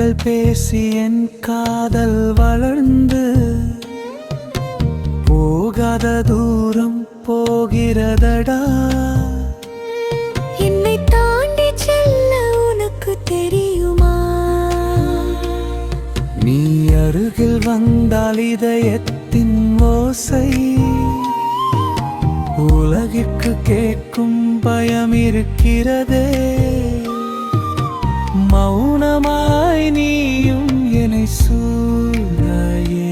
கண்கள் பேசி என் காதல் வளர்ந்து போகாத தூரம் போகிறதடா. என்னை தாண்டி செல்ல உனக்கு தெரியுமா? நீ அருகில் வந்தால் இதயத்தின் ஓசை உலகிற்கு கேட்கும் பயம் இருக்கிறதே. மௌனமாய் நீயும் என்னை சூழ்நாயே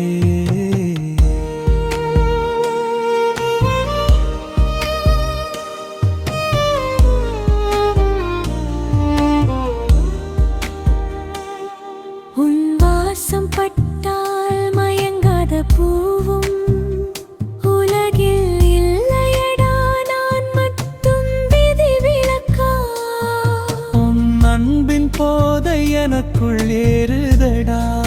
உன் வாசம் பட்டால் மயங்காத பூவும் உலகில் இல்லையடா நான் மட்டும் விதிவிலக்கா உன் அன்பின் போதை எனக்குள் ஏறுதடா என்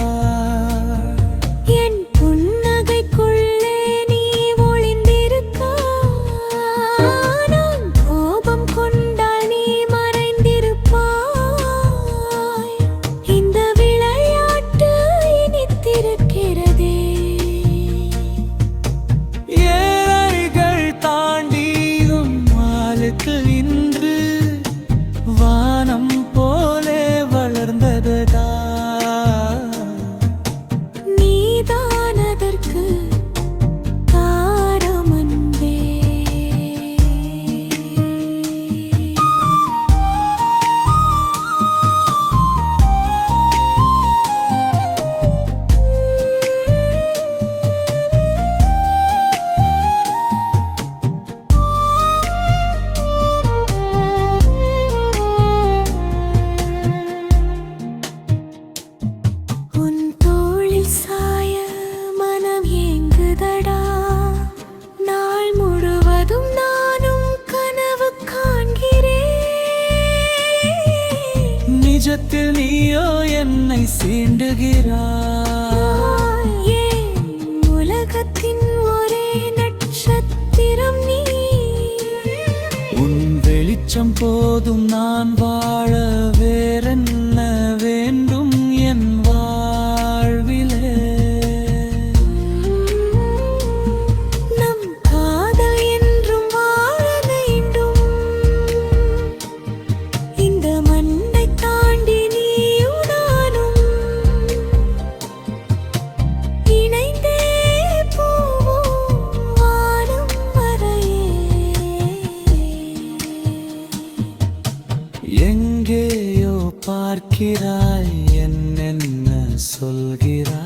நிஜத்தில் நீயோ என்னை சீண்டுகிறாய். உலகத்தின் ஒரே நட்சத்திரம் நீ. உன் வெளிச்சம் போதும் நான் வாழ பார்க்கிறாய் என்ன சொல்கிறாய்?